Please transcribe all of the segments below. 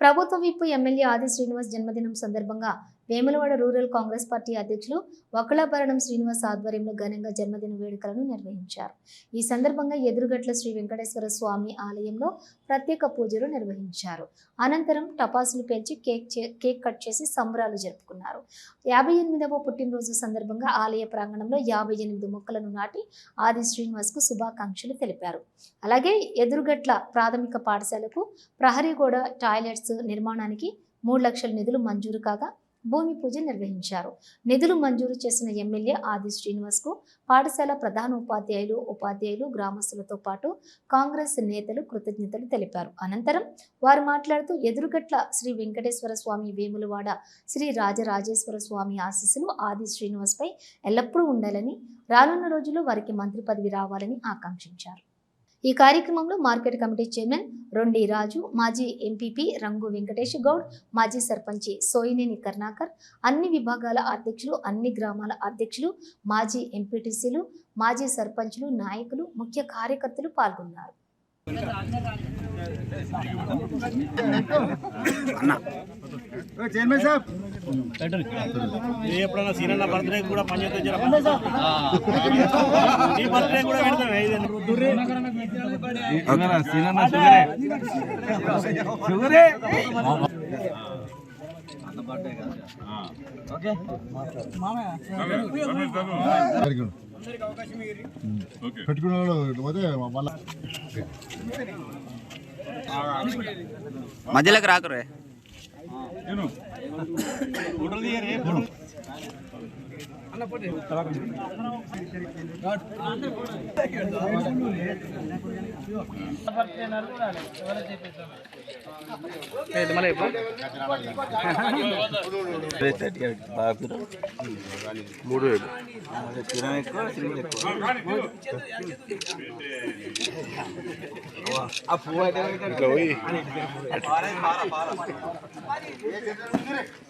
ప్రభుత్వ విప్పు ఎమ్మెల్యే ఆది శ్రీనివాస్ జన్మదినం సందర్భంగా వేములవాడ రూరల్ కాంగ్రెస్ పార్టీ అధ్యక్షులు వకలాభరణం శ్రీనివాస్ ఆధ్వర్యంలో ఘనంగా జన్మదిన వేడుకలను నిర్వహించారు. ఈ సందర్భంగా ఎదురుగట్ల శ్రీ వెంకటేశ్వర స్వామి ఆలయంలో ప్రత్యేక పూజలు నిర్వహించారు. అనంతరం టపాసులు పేల్చి కేక్ చే- కేక్ కట్ చేసి సంబరాలు జరుపుకున్నారు. యాభై ఎనిమిదవ పుట్టినరోజు సందర్భంగా ఆలయ ప్రాంగణంలో యాభై ఎనిమిది మొక్కలను నాటి ఆది శ్రీనివాస్కు శుభాకాంక్షలు తెలిపారు. అలాగే ఎదురుగట్ల ప్రాథమిక పాఠశాలకు ప్రహరీగోడ టాయిలెట్స్ నిర్మాణానికి మూడు లక్షల నిధులు మంజూరు కాగా భూమి పూజ నిర్వహించారు. నిధులు మంజూరు చేసిన ఎమ్మెల్యే ఆది శ్రీనివాస్కు పాఠశాల ప్రధాన ఉపాధ్యాయులు ఉపాధ్యాయులు గ్రామస్తులతో పాటు కాంగ్రెస్ నేతలు కృతజ్ఞతలు తెలిపారు. అనంతరం వారు మాట్లాడుతూ ఎదురుగట్ల శ్రీ వెంకటేశ్వర స్వామి వేములవాడ శ్రీ రాజరాజేశ్వర స్వామి ఆశీస్సులు ఆది శ్రీనివాస్పై ఎల్లప్పుడూ ఉండాలని రానున్న రోజుల్లో వారికి మంత్రి పదవి రావాలని ఆకాంక్షించారు. ఈ కార్యక్రమంలో market committee chairman Rondi Raju మాజీ ఎంపీపీ రంగు వెంకటేష్ గౌడ్ మాజీ సర్పంచి సోయినేని కర్ణాకర్ అన్ని విభాగాల అధ్యక్షులు అన్ని గ్రామాల అధ్యక్షులు మాజీ ఎంపీటీసీలు మాజీ సర్పంచులు నాయకులు ముఖ్య కార్యకర్తలు పాల్గొన్నారు. చైర్మన్ సాబ్ ఎప్పుడన్నా సీనన్న బర్త్డే కూడా జర ఈ బర్త్డే కూడా పెడతాం ఐదు పెట్టుకున్న వాళ్ళు పోతే మళ్ళా మధ్యలోకి రాకురే మూడు వేలు తిరం ఎక్కువ ఎక్కువ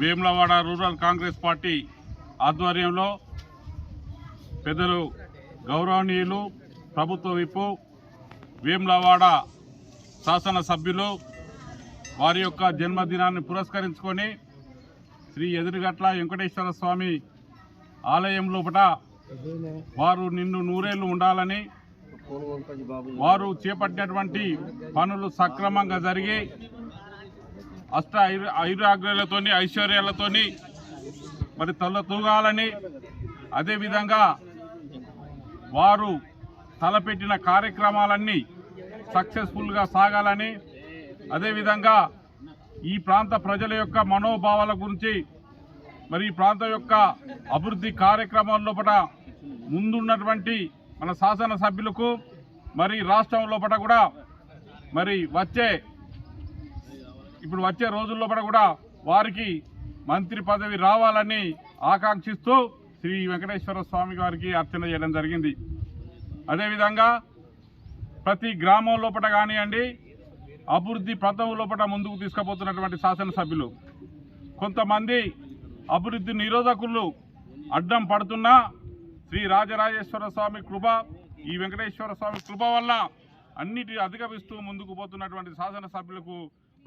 వేములవాడ రూరల్ కాంగ్రెస్ పార్టీ ఆధ్వర్యంలో పెద్దలు గౌరవనీయులు ప్రభుత్వ విప్పు వేములవాడ శాసనసభ్యులు వారి యొక్క జన్మదినాన్ని పురస్కరించుకొని శ్రీ ఎదురుగట్ల వెంకటేశ్వర స్వామి ఆలయంలోపట వారు నిన్ను నూరేళ్ళు ఉండాలని వారు చేపట్టినటువంటి పనులు సక్రమంగా జరిగి అష్ట ఐరు ఐరాగ్రలతోని ఐశ్వర్యాలతోని మరి తల తూగాలని అదేవిధంగా వారు తలపెట్టిన కార్యక్రమాలన్నీ సక్సెస్ఫుల్గా సాగాలని అదేవిధంగా ఈ ప్రాంత ప్రజల యొక్క మనోభావాల గురించి మరి ఈ ప్రాంతం యొక్క అభివృద్ధి కార్యక్రమాల లోపల ముందున్నటువంటి మన శాసనసభ్యులకు మరి రాష్ట్రం లోపల కూడా మరి వచ్చే ఇప్పుడు వచ్చే రోజుల్లో కూడా వారికి మంత్రి పదవి రావాలని ఆకాంక్షిస్తూ శ్రీ వెంకటేశ్వర స్వామి గారికి అర్చన చేయడం జరిగింది. అదేవిధంగా ప్రతి గ్రామం లోపల కానివ్వండి అభివృద్ధి పథం లోపల ముందుకు తీసుకుపోతున్నటువంటి శాసనసభ్యులు. కొంతమంది అభివృద్ధి నిరోధకులు అడ్డం పడుతున్నా శ్రీ రాజరాజేశ్వర స్వామి కృప ఈ వెంకటేశ్వర స్వామి కృప వల్ల అన్నిటి అధిగమిస్తూ ముందుకు పోతున్నటువంటి శాసనసభ్యులకు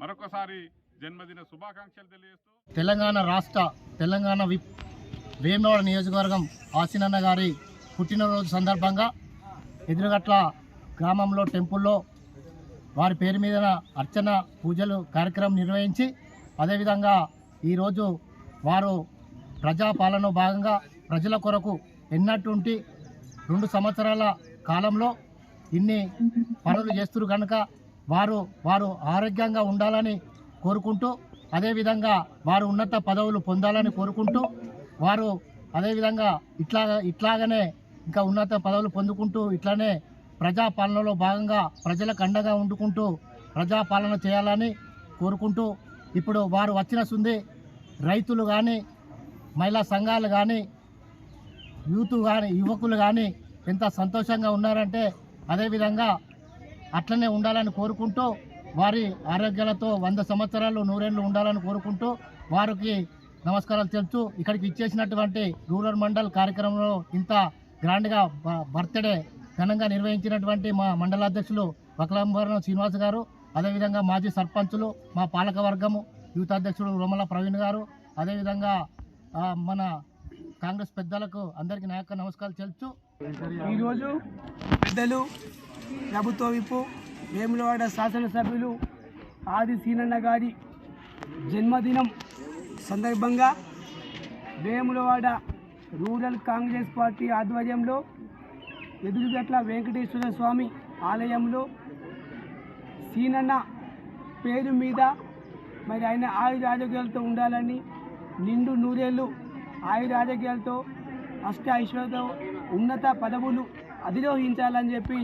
మరొకసారి జన్మదిన శుభాకాంక్షలు తెలియజేస్తూ తెలంగాణ రాష్ట్ర తెలంగాణ విప్ వేమవాడ నియోజకవర్గం ఆసినన్న గారి పుట్టినరోజు సందర్భంగా ఎదురుగట్ల గ్రామంలో టెంపుల్లో వారి పేరు మీద అర్చన పూజలు కార్యక్రమం నిర్వహించి అదేవిధంగా ఈరోజు వారు ప్రజాపాలన భాగంగా ప్రజల కొరకు ఎన్నటువంటి రెండు సంవత్సరాల కాలంలో ఇన్ని పనులు చేస్తున్నారు కనుక వారు వారు ఆరోగ్యంగా ఉండాలని కోరుకుంటూ అదేవిధంగా వారు ఉన్నత పదవులు పొందాలని కోరుకుంటూ వారు అదేవిధంగా ఇట్లా ఇట్లాగనే ఇంకా ఉన్నత పదవులు పొందుకుంటూ ఇట్లానే ప్రజాపాలనలో భాగంగా ప్రజలకు అండగా ఉండుకుంటూ ప్రజాపాలన చేయాలని కోరుకుంటూ ఇప్పుడు వారు వచ్చిన సుంది రైతులు కానీ మహిళా సంఘాలు కానీ యూత్ కానీ యువకులు కానీ ఎంత సంతోషంగా ఉన్నారంటే అదేవిధంగా అట్లనే ఉండాలని కోరుకుంటూ వారి ఆరోగ్యాలతో వంద సంవత్సరాలు నూరేళ్ళు ఉండాలని కోరుకుంటూ వారికి నమస్కారాలు తెలుపుతూ ఇక్కడికి ఇచ్చేసినటువంటి రూరల్ మండల్ కార్యక్రమంలో ఇంత గ్రాండ్గా బ- బర్త్డే ఘనంగా నిర్వహించినటువంటి మా మండల అధ్యక్షులు వకలంబరం శ్రీనివాస్ గారు అదేవిధంగా మాజీ సర్పంచులు మా పాలక వర్గము యూత్ అధ్యక్షుడు రోమల ప్రవీణ్ గారు అదేవిధంగా మన కాంగ్రెస్ పెద్దలకు అందరికీ నా యొక్క నమస్కారాలు తెలుపుతూ ఈరోజు పెద్దలు ప్రభుత్వ విప్పు వేములవాడ శాసనసభ్యులు ఆది సీనన్న గారి జన్మదినం సందర్భంగా వేములవాడ రూరల్ కాంగ్రెస్ పార్టీ ఆధ్వర్యంలో ఎదురుగట్ల వెంకటేశ్వర స్వామి ఆలయంలో సీనన్న పేరు మీద మరి ఆయన ఆయుర ఆరోగ్యాలతో ఉండాలని నిండు నూరేళ్ళు ఆయుర ఆరోగ్యాలతో అష్ట ఐశ్వర్యంతో ఉన్నత పదవులు అధిరోహించాలని చెప్పి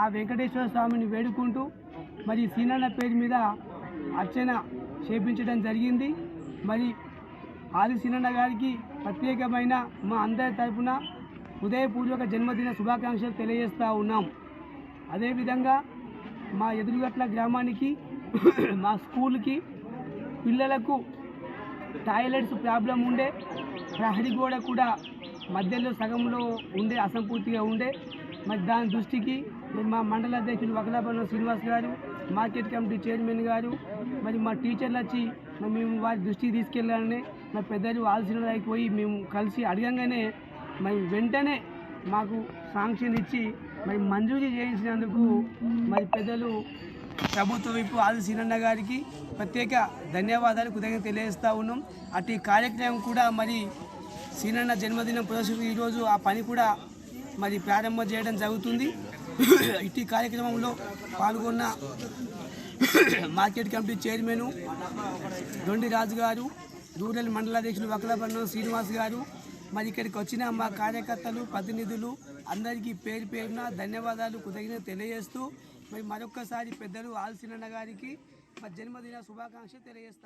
ఆ వెంకటేశ్వర స్వామిని వేడుకుంటూ మరి సీనన్న పేరు మీద అర్చన చేపించడం జరిగింది. మరి ఆది సీనన్న గారికి ప్రత్యేకమైన మా అందరి తరపున హృదయపూర్వక జన్మదిన శుభాకాంక్షలు తెలియజేస్తూ ఉన్నాం. అదేవిధంగా మా ఎదురుగట్ల గ్రామానికి మా స్కూల్కి పిల్లలకు టాయిలెట్స్ ప్రాబ్లం ఉండే ప్రహరీ గోడ కూడా మధ్యలో సగంలో ఉండే అసంపూర్తిగా ఉండే. మరి దాని దృష్టికి మా మండల అధ్యక్షుడు వకలాపల్లి శ్రీనివాస్ గారు మార్కెట్ కమిటీ చైర్మన్ గారు మరి మా టీచర్లు వచ్చి మేము వారి దృష్టికి తీసుకెళ్ళాలని మా పెద్దలు ఆలోచన పోయి మేము కలిసి అడగంగానే మరి వెంటనే మాకు శాంక్షన్ ఇచ్చి మరి మంజూరు చేయించినందుకు మరి పెద్దలు ప్రభుత్వ వైపు ఆది సీనన్న గారికి ప్రత్యేక ధన్యవాదాలు కృతజ్ఞత తెలియజేస్తూ ఉన్నాం. అటు కార్యక్రమం కూడా మరి సీనన్న జన్మదినం పురస్కరించుకుని ఈరోజు ఆ పని కూడా మరి ప్రారంభం చేయడం జరుగుతుంది. ఇటు కార్యక్రమంలో పాల్గొన్న market committee chairman Dondi Raju గారు రూరల్ మండలాధ్యక్షులు వకలపట్నం శ్రీనివాస్ గారు మరి ఇక్కడికి వచ్చిన మా కార్యకర్తలు ప్రతినిధులు అందరికీ పేరు పేరున ధన్యవాదాలు కృతజ్ఞత తెలియజేస్తూ మరి మరొక్కసారి పెద్దలు ఆల్సినన్న గారికి మా జన్మదిన శుభాకాంక్ష తెలియజేస్తాను